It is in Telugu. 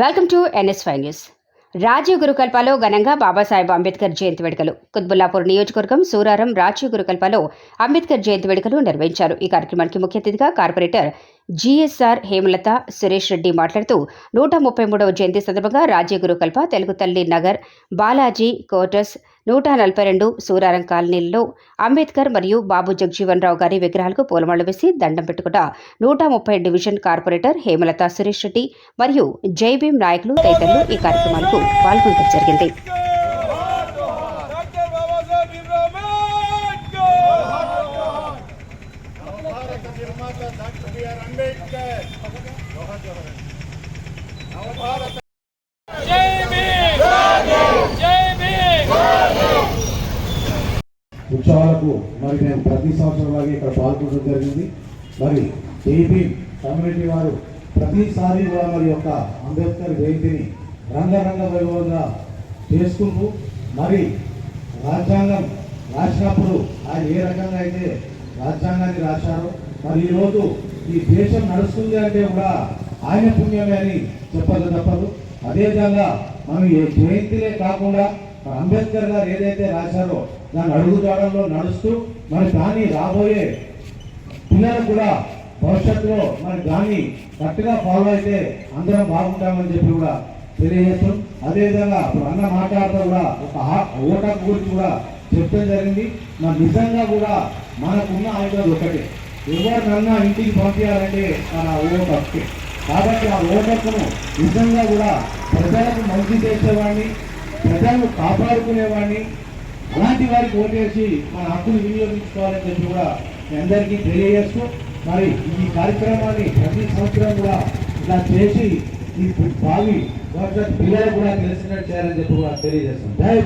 Welcome to N S news Rajiv గురుకల్పలో ఘనంగా బాబాసాహెబ్ అంబేద్కర్ జయంతి వేడుకలు. కుత్బుల్లాపూర్ నియోజకవర్గం సూరారం రాజీవ్ గురుకల్పలో అంబేద్కర్ జయంతి వేడుకలు నిర్వహించారు. ఈ కార్యక్రమానికి ముఖ్య అతిథిగా corporator G S R Hemalatha Suresh Reddy మాట్లాడుతూ నూట ముప్పై మూడవ జయంతి సందర్భంగా రాజీవ్ గురుకల్ప తెలుగు తల్లి నగర్ బాలాజీ కోటర్స్ నూట నలభై రెండు సూరారం కాలనీల్లో అంబేద్కర్ మరియు బాబు జగజీవన్ రావు గారి విగ్రహాలకు పూలమాల వేసి దండం పెట్టుకున్న నూట ముప్పై డివిజన్ కార్పొరేటర్ హేమలత సురేష్ రెడ్డి మరియు జైభీం నాయకులు తదితరులు ఈ కార్యక్రమాలకు పాల్గొనడం జరిగింది. ఉత్సవాలకు మరి మేము ప్రతి సంవత్సరం లాగే ఇక్కడ పాల్గొనడం జరిగింది. మరి ఏపీ కమ్యూనిటీ వారు ప్రతిసారి కూడా మరి యొక్క అంబేద్కర్ జయంతిని రంగరంగ వైభవంగా చేసుకుంటూ మరి రాజ్యాంగం రాసినప్పుడు ఆయన ఏ రకంగా అయితే రాజ్యాంగాన్ని రాశారో మరి ఈరోజు ఈ దేశం నడుస్తుంది అంటే కూడా ఆయన పుణ్యమే అని చెప్పదు తప్పదు. అదేవిధంగా మనం ఏ జయంతిలే కాకుండా అంబేద్కర్ గారు ఏదైతే రాశారో దాని అడుగుజాడల్లో నడుస్తూ మరి దాన్ని రాబోయే పిల్లలు కూడా భవిష్యత్తులో మరి దాన్ని కరెక్ట్గా ఫాలో అయితే అందరం బాగుంటామని చెప్పి కూడా తెలియజేస్తాం అదేవిధంగా ఇప్పుడు అన్న మాట్లాడుతూ కూడా ఒక ఆ- గురించి కూడా చెప్పడం జరిగింది. మరి నిజంగా కూడా మనకున్న ఆయుధాలు ఒకటే. ఎవరినన్నా ఇంటికి పంపించాలంటే మన ఓటు హక్కే. కాబట్టి ఆ ఓటర్కును నిజంగా కూడా ప్రజలకు మంచి చేసేవాడిని ప్రజలను కాపాడుకునేవాడిని. అలాంటి వారికి ఓటేసి మన హక్కును వినియోగించుకోవాలని చెప్పి కూడా మీ అందరికీ తెలియజేస్తూ మరి ఈ కార్యక్రమాన్ని ప్రతి సంవత్సరం కూడా ఇలా చేసి ఈ బావి భవిష్యత్ పిల్లలు కూడా తెలిసినట్టు చేయాలని చెప్పి కూడా తెలియజేస్తాం జై